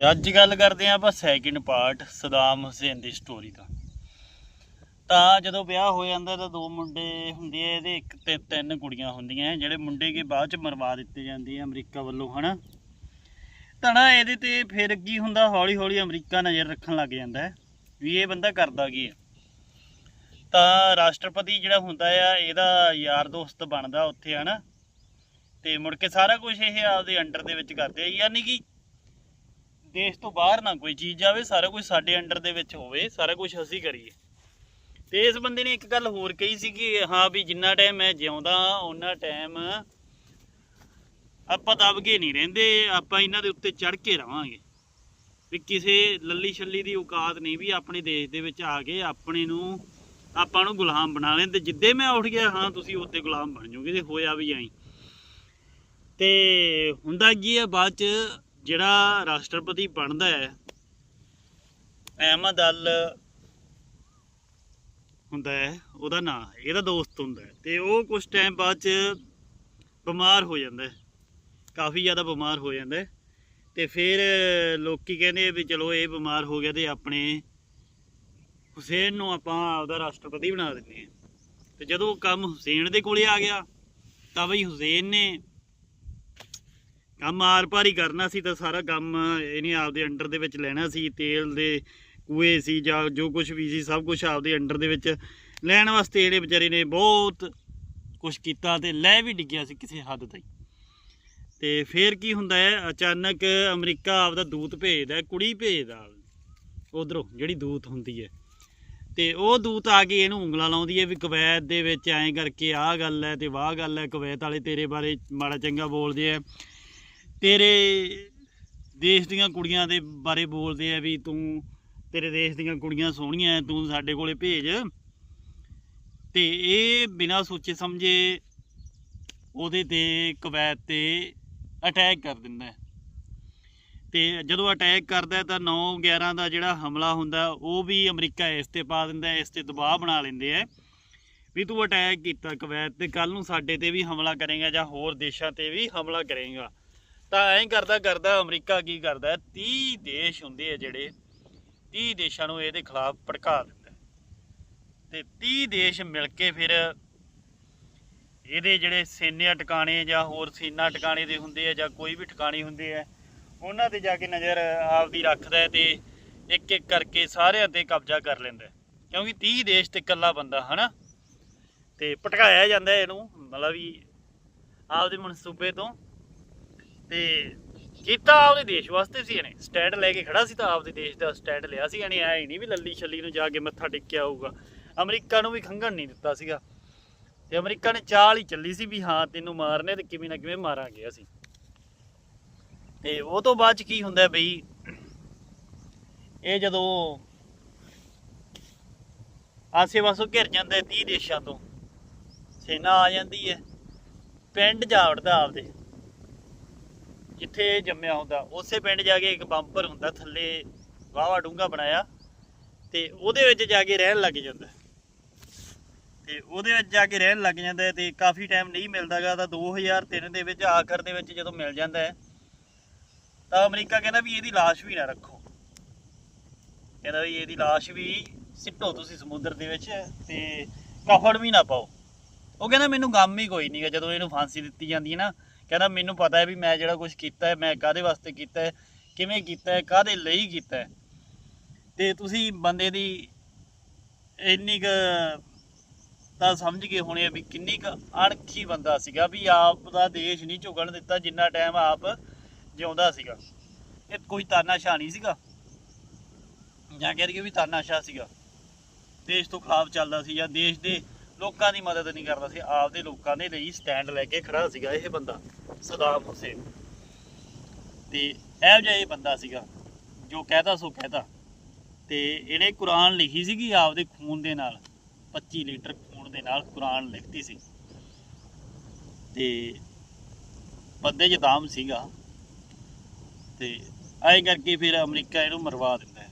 ਅੱਜ ਗੱਲ ਕਰਦੇ ਆਂ ਆਪਾਂ ਸੈਕਿੰਡ ਪਾਰਟ ਸਦਾਮ ਹੁਸੈਨ ਦੀ ਸਟੋਰੀ ਦਾ। ਤਾਂ ਜਦੋਂ ਵਿਆਹ ਹੋ ਜਾਂਦਾ ਤਾਂ ਦੋ ਮੁੰਡੇ ਹੁੰਦੇ ਆ, ਇਹਦੇ ਇੱਕ ਤੇ ਤਿੰਨ ਕੁੜੀਆਂ ਹੁੰਦੀਆਂ ਜਿਹੜੇ ਮੁੰਡੇ ਕੇ ਬਾਅਦ ਚ ਮਰਵਾ ਦਿੱਤੇ ਜਾਂਦੇ ਆ ਅਮਰੀਕਾ ਵੱਲੋਂ, ਹਨਾ? ਤਾਂ ਨਾ ਇਹਦੇ ਤੇ ਫਿਰ ਕੀ ਹੁੰਦਾ ਹੌਲੀ ਹੌਲੀ ਅਮਰੀਕਾ ਨਜ਼ਰ ਰੱਖਣ ਲੱਗ ਜਾਂਦਾ ਵੀ ਇਹ ਬੰਦਾ ਕਰਦਾ ਕੀ ਹੈ ਤਾਂ ਰਾਸ਼ਟਰਪਤੀ ਜਿਹੜਾ ਹੁੰਦਾ ਆ, ਇਹਦਾ ਯਾਰ ਦੋਸਤ ਬਣਦਾ ਉੱਥੇ, ਹਨਾ? ਤੇ ਮੁੜ ਕੇ ਸਾਰਾ ਕੁਝ ਇਹ ਆਪਦੇ ਅੰਡਰ ਦੇ ਵਿੱਚ ਕਰਦੇ ਆ, ਯਾਨੀ ਕਿ ਦੇਸ਼ ਤੋਂ ਬਾਹਰ ਨਾ ਕੋਈ ਚੀਜ਼ ਜਾਵੇ, ਸਾਰਾ ਕੁਝ ਸਾਡੇ ਅੰਡਰ ਦੇ ਵਿੱਚ ਹੋਵੇ, ਸਾਰਾ ਕੁਝ ਅਸੀਂ ਕਰੀਏ। ਤੇ ਇਸ ਬੰਦੇ ਨੇ ਇੱਕ ਗੱਲ ਹੋਰ ਕਹੀ ਸੀ ਕਿ ਹਾਂ ਵੀ ਜਿੰਨਾ ਟਾਈਮ ਮੈਂ ਜਿਉਂਦਾ ਉਹਨਾਂ ਟਾਈਮ ਆਪਾਂ ਦਬ ਨਹੀਂ ਰਹਿੰਦੇ, ਆਪਾਂ ਇਹਨਾਂ ਦੇ ਉੱਤੇ ਚੜ ਕੇ ਰਵਾਂਗੇ। ਵੀ ਕਿਸੇ ਲੱਲੀ ਛੱਲੀ ਦੀ ਔਕਾਤ ਨਹੀਂ ਵੀ ਆਪਣੇ ਦੇਸ਼ ਦੇ ਵਿੱਚ ਆ ਕੇ ਆਪਣੇ ਨੂੰ ਆਪਾਂ ਨੂੰ ਗੁਲਾਮ ਬਣਾ ਲੈਣ। ਤੇ ਜਿੱਦੇ ਮੈਂ ਉੱਠ ਗਿਆ, ਹਾਂ, ਤੁਸੀਂ ਉੱਤੇ ਗੁਲਾਮ ਬਣ ਜਾਓਗੇ ਤੇ ਹੋਇਆ ਵੀ ਐਂ। ਤੇ ਹੁੰਦਾ ਕੀ ਹੈ ਬਾਅਦ ਚ ਜਿਹੜਾ ਰਾਸ਼ਟਰਪਤੀ ਬਣਦਾ ਹੈ, ਅਹਿਮਦ ਅਲ ਹੁੰਦਾ ਹੈ, ਉਹਦਾ ਨਾਂ ਇਹਦਾ ਦੋਸਤ ਹੁੰਦਾ ਹੈ ਤੇ ਉਹ ਕੁਝ ਟਾਈਮ ਬਾਅਦ ਚ ਬਿਮਾਰ ਹੋ ਜਾਂਦਾ ਕਾਫੀ ਜ਼ਿਆਦਾ ਬਿਮਾਰ ਹੋ ਜਾਂਦਾ ਹੈ ਤੇ ਫਿਰ ਲੋਕੀ ਕਹਿੰਦੇ ਵੀ ਚਲੋ ਇਹ ਬਿਮਾਰ ਹੋ ਗਿਆ ਤੇ ਆਪਣੇ ਹੁਸੈਨ ਨੂੰ ਆਪਾਂ ਆਪਦਾ ਰਾਸ਼ਟਰਪਤੀ ਬਣਾ ਦਿੰਦੇ ਹਾਂ। ਤੇ ਜਦੋਂ ਕੰਮ ਹੁਸੈਨ ਦੇ ਕੋਲੇ ਆ ਗਿਆ, ਤਾਂ ਬਈ ਹੁਸੈਨ ਨੇ ਕੰਮ ਆਰ ਪਾਰ ਹੀ ਕਰਨਾ ਸੀ ਤਾਂ ਸਾਰਾ ਕੰਮ ਇਹਨੇ ਆਪਦੇ ਅੰਡਰ ਦੇ ਵਿੱਚ ਲੈਣਾ ਸੀ, ਤੇਲ ਦੇ ਕੂਏ ਸੀ ਜਾਂ ਜੋ ਕੁਝ ਵੀ ਸੀ, ਸਭ ਕੁਝ ਆਪਦੇ ਅੰਡਰ ਦੇ ਵਿੱਚ ਲੈਣ ਵਾਸਤੇ ਇਹਨੇ ਵਿਚਾਰੇ ਨੇ ਬਹੁਤ ਕੁਝ ਕੀਤਾ ਤੇ ਲੈ ਵੀ ਡਿੱਗਿਆ ਸੀ ਕਿਸੇ ਹੱਦ ਤਾਈਂ। ਤੇ ਫੇਰ ਕੀ ਹੁੰਦਾ ਹੈ, ਅਚਾਨਕ ਅਮਰੀਕਾ ਆਪਦਾ ਦੂਤ ਭੇਜਦਾ ਕੁੜੀ ਭੇਜਦਾ ਉਧਰੋਂ ਜਿਹੜੀ ਦੂਤ ਹੁੰਦੀ ਹੈ। ਤੇ ਉਹ ਦੂਤ ਆ ਕੇ ਇਹਨੂੰ ਉਂਗਲਾਂ ਲਾਉਂਦੀ ਹੈ ਵੀ ਕਵੈਤ ਦੇ ਵਿੱਚ ਐਂ ਕਰਕੇ ਆਹ ਗੱਲ ਹੈ ਤੇ ਵਾਹ ਗੱਲ ਹੈ, ਕਵੈਤ ਵਾਲੇ ਤੇਰੇ ਬਾਰੇ ਮਾੜਾ ਚੰਗਾ ਬੋਲਦੇ ਆ ਤੇਰੇ ਦੇਸ਼ ਦੀਆਂ ਕੁੜੀਆਂ ਦੇ ਬਾਰੇ ਬੋਲਦੇ ਆ ਵੀ ਤੂੰ ਤੇਰੇ ਦੇਸ਼ ਦੀਆਂ ਕੁੜੀਆਂ ਸੋਹਣੀਆਂ ਤੂੰ ਸਾਡੇ ਕੋਲੇ ਭੇਜ ਤੇ ਇਹ ਬਿਨਾਂ ਸੋਚੇ ਸਮਝੇ ਉਹਦੇ ਤੇ ਕਵੈਤ ਤੇ ਅਟੈਕ ਕਰ ਦਿੰਦਾ ਹੈ। ਤੇ ਜਦੋਂ ਅਟੈਕ ਕਰਦਾ ਤਾਂ 9 11 ਦਾ ਜਿਹੜਾ ਹਮਲਾ ਹੁੰਦਾ, ਉਹ ਵੀ ਅਮਰੀਕਾ ਇਸ ਤੇ ਪਾ ਦਿੰਦਾ ਇਸ ਤੇ ਦਬਾਅ ਬਣਾ ਲੈਂਦੇ ਆ ਵੀ ਤੂੰ ਅਟੈਕ ਕੀਤਾ ਕਵੈਤ ਤੇ ਕੱਲ ਨੂੰ ਸਾਡੇ ਤੇ ਵੀ ਹਮਲਾ ਕਰੇਗਾ ਜਾਂ ਹੋਰ ਦੇਸ਼ਾਂ ਤੇ ਵੀ ਹਮਲਾ ਕਰੇਗਾ ਤਾਂ ਐਂ ਕਰਦਾ ਕਰਦਾ ਅਮਰੀਕਾ ਕੀ ਕਰਦਾ? ਹੈ, 30 ਦੇਸ਼ ਹੁੰਦੇ ਆ ਜਿਹੜੇ 30 ਦੇਸ਼ਾਂ ਨੂੰ ਇਹਦੇ ਖਿਲਾਫ ਭੜਕਾ ਦਿੰਦਾ। ਹੈ। ਤੇ 30 ਦੇਸ਼ ਮਿਲ ਕੇ ਫਿਰ ਇਹਦੇ ਜਿਹੜੇ ਸੈਨਿਆ ਟਿਕਾਣੇ ਜਾਂ ਹੋਰ ਸੈਨਾ ਟਿਕਾਣੇ ਦੇ ਹੁੰਦੇ ਆ ਜਾਂ ਕੋਈ ਵੀ ਟਿਕਾਣੇ ਹੁੰਦੇ ਆ ਉਹਨਾਂ ਤੇ ਜਾ ਕੇ ਨਜ਼ਰ ਆਪਦੀ ਰੱਖਦਾ ਹੈ ਤੇ ਇੱਕ ਇੱਕ ਕਰਕੇ ਸਾਰਿਆਂ ਤੇ ਕਬਜ਼ਾ ਕਰ ਲੈਂਦਾ। ਕਿਉਂਕਿ 30 ਦੇਸ਼ ਤੇ ਇਕੱਲਾ ਬੰਦਾ ਹਨਾ? ਤੇ ਭਟਕਾਇਆ ਜਾਂਦਾ ਇਹਨੂੰ ਮਤਲਬ ਵੀ ਆਪਦੇ ਮਨਸੂਬੇ ਤੋਂ। ਤੇ ਕੀਤਾ ਆਪਦੇ ਦੇਸ਼ ਵਾਸਤੇ ਸੀ ਇਹਨੇ। ਸਟੈਂਡ ਲੈ ਕੇ ਖੜਾ ਸੀ ਤਾਂ ਆਪਦੇ ਦੇਸ਼ ਦਾ ਸਟੈਂਡ ਲਿਆ ਸੀ ਇਹਨੇ। ਐ ਨਹੀਂ ਵੀ ਲੱਲੀ ਛੱਲੀ ਨੂੰ ਜਾ ਕੇ ਮੱਥਾ ਟੇਕਿਆ ਹੋਊਗਾ। ਅਮਰੀਕਾ ਨੂੰ ਵੀ ਖੰਘਣ ਨਹੀਂ ਦਿੱਤਾ ਸੀਗਾ। ਤੇ ਅਮਰੀਕਾ ਨੇ ਚਾਲ ਹੀ ਚੱਲੀ ਸੀ ਵੀ ਹਾਂ, ਤੈਨੂੰ ਮਾਰਨੇ ਤੇ ਕਿਵੇਂ ਨਾ ਕਿਵੇਂ ਮਾਰਾਂਗੇ ਅਸੀਂ। ਤੇ ਉਹ ਤੋਂ ਬਾਅਦ ਚ ਕੀ ਹੁੰਦਾ ਬਈ, ਇਹ ਜਦੋਂ ਆਸੇ-ਪਾਸੋਂ ਘਿਰ ਜਾਂਦਾ ਹੈ 30 ਦੇਸ਼ਾਂ ਤੋਂ, ਸੈਨਾ ਆ ਜਾਂਦੀ ਹੈ। ਪਿੰਡ ਜਾ ਵੜਦਾ ਆਪਦੇ। ਜਿੱਥੇ ਇਹ ਜੰਮਿਆ ਹੁੰਦਾ, ਉਸੇ ਪਿੰਡ ਜਾ ਕੇ ਇੱਕ ਬੰਪਰ ਹੁੰਦਾ, ਥੱਲੇ ਵਾਵਾ ਡੂੰਗਾ ਬਣਾਇਆ ਤੇ ਉਹਦੇ ਵਿੱਚ ਜਾ ਕੇ ਰਹਿਣ ਲੱਗ ਜਾਂਦਾ ਹੈ। ਤੇ ਉਹਦੇ ਵਿੱਚ ਜਾ ਕੇ ਰਹਿਣ ਲੱਗ ਜਾਂਦਾ ਹੈ ਤੇ ਕਾਫੀ ਟਾਈਮ ਨਹੀਂ ਮਿਲਦਾਗਾ ਤਾਂ 2003 ਦੇ ਵਿੱਚ, ਆਖਰ ਦੇ ਵਿੱਚ ਜਦੋਂ ਮਿਲ ਜਾਂਦਾ ਹੈ, ਤਾਂ ਅਮਰੀਕਾ ਕਹਿੰਦਾ ਵੀ ਇਹਦੀ ਲਾਸ਼ ਵੀ ਨਾ ਰੱਖੋ ਕਹਿੰਦਾ ਵੀ ਇਹਦੀ ਲਾਸ਼ ਵੀ ਸਿੱਟੋ ਤੁਸੀਂ ਸਮੁੰਦਰ ਦੇ ਵਿੱਚ ਤੇ ਕਫੜ ਵੀ ਨਾ ਪਾਓ ਉਹ ਕਹਿੰਦਾ ਮੈਨੂੰ ਗਮ ਹੀ ਕੋਈ ਨਹੀਂਗਾ ਜਦੋਂ ਇਹਨੂੰ ਫਾਂਸੀ ਦਿੱਤੀ ਜਾਂਦੀ ਹੈ ਨਾ ਕਹਿੰਦਾ ਮੈਨੂੰ ਪਤਾ ਹੈ ਵੀ ਮੈਂ ਜਿਹੜਾ ਕੁਝ ਕੀਤਾ ਹੈ, ਮੈਂ ਕਾਦੇ ਵਾਸਤੇ ਕੀਤਾ ਹੈ, ਕਿਵੇਂ ਕੀਤਾ ਹੈ ਕਾਦੇ ਲਈ ਕੀਤਾ ਹੈ। ਤੇ ਤੁਸੀਂ ਬੰਦੇ ਦੀ ਇੰਨੀ ਕੁ ਤਾਂ ਸਮਝ ਗਏ ਹੋਣੇ ਵੀ ਕਿੰਨੀ ਕੁ ਅਣਖੀ ਬੰਦਾ ਸੀਗਾ ਵੀ ਆਪ ਦਾ ਦੇਸ਼ ਨਹੀਂ ਝੁਕਣ ਦਿੱਤਾ, ਜਿੰਨਾ ਟਾਈਮ ਆਪ ਜਿਉਂਦਾ ਸੀਗਾ। ਇਹ ਕੋਈ ਤਾਨਾਸ਼ਾਹ ਨਹੀਂ ਸੀਗਾ। ਜਾਂ ਕਹਿ ਦਈਏ ਵੀ ਤਾਨਾਸ਼ਾਹ ਸੀਗਾ। ਦੇਸ਼ ਤੋਂ ਖਿਲਾਫ ਚੱਲਦਾ ਸੀ ਜਾਂ ਦੇਸ਼ ਦੇ ਲੋਕਾਂ ਦੀ ਮਦਦ ਨਹੀਂ ਕਰਦਾ ਸੀ, ਆਪਦੇ ਲੋਕਾਂ ਦੇ ਲਈ ਸਟੈਂਡ ਲੈ ਕੇ ਖੜਾ ਸੀਗਾ ਇਹ ਬੰਦਾ। ਸਦਾਮ ਹੁਸੈਨ। ਤੇ ਇਹੋ ਜਿਹਾ ਇਹ ਬੰਦਾ ਸੀਗਾ, ਜੋ ਕਹਤਾ ਸੋ ਕਹਤਾ ਤੇ ਇਹਨੇ ਕੁਰਾਨ ਲਿਖੀ ਸੀਗੀ ਆਪਦੇ ਖੂਨ ਦੇ ਨਾਲ 25 ਲੀਟਰ ਖੂਨ ਦੇ ਨਾਲ ਕੁਰਾਨ ਲਿਖਤੀ ਸੀ। ਤੇ ਬੰਦੇ 'ਚ ਦਾਮ ਸੀਗਾ। ਤੇ ਐਂ ਕਰਕੇ ਫਿਰ ਅਮਰੀਕਾ ਇਹਨੂੰ ਮਰਵਾ ਦਿੰਦਾ ਹੈ।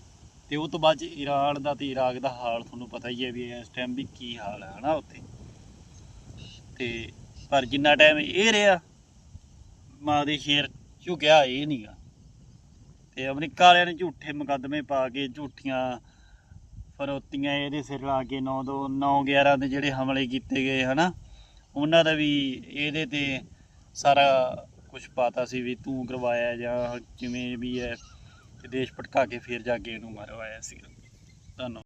ਤੇ ਉਹ ਤੋਂ ਬਾਅਦ 'ਚ ਈਰਾਨ ਦਾ ਤੇ ਇਰਾਕ ਦਾ ਹਾਲ ਤੁਹਾਨੂੰ ਪਤਾ ਹੀ ਹੈ ਵੀ ਇਸ ਟਾਈਮ ਵੀ ਕੀ ਹਾਲ ਹੈ ਹਨਾ ਉੱਥੇ। ਤੇ ਪਰ ਜਿੰਨਾ ਟਾਈਮ ਇਹ ਰਿਹਾ ਮਾਂ ਦੇ ਸ਼ੇਰ ਝੁਕਿਆ ਇਹ ਨਹੀਂਗਾ ਤੇ ਅਮਰੀਕਾ ਵਾਲਿਆਂ ਨੇ ਝੂਠੇ ਮੁਕੱਦਮੇ ਪਾ ਕੇ ਝੂਠੀਆਂ ਫਰੋਤੀਆਂ ਇਹਦੇ ਸਿਰ ਲਾ ਕੇ 9 ਦੋ 9 11 ਦੇ ਜਿਹੜੇ ਹਮਲੇ ਕੀਤੇ ਗਏ, ਹਨਾ? ਉਹਨਾਂ ਦਾ ਵੀ ਇਹਦੇ ਤੇ ਸਾਰਾ ਕੁਝ ਪਾਤਾ ਸੀ ਵੀ ਤੂੰ ਕਰਵਾਇਆ ਜਾਂ ਕਿਵੇਂ ਵੀ ਹੈ, ਤੇ ਦੇਸ਼ ਭਟਕਾ ਕੇ ਫਿਰ ਜਾ ਕੇ ਇਹਨੂੰ ਮਰਵਾਇਆ ਸੀ। ਧੰਨਵਾਦ।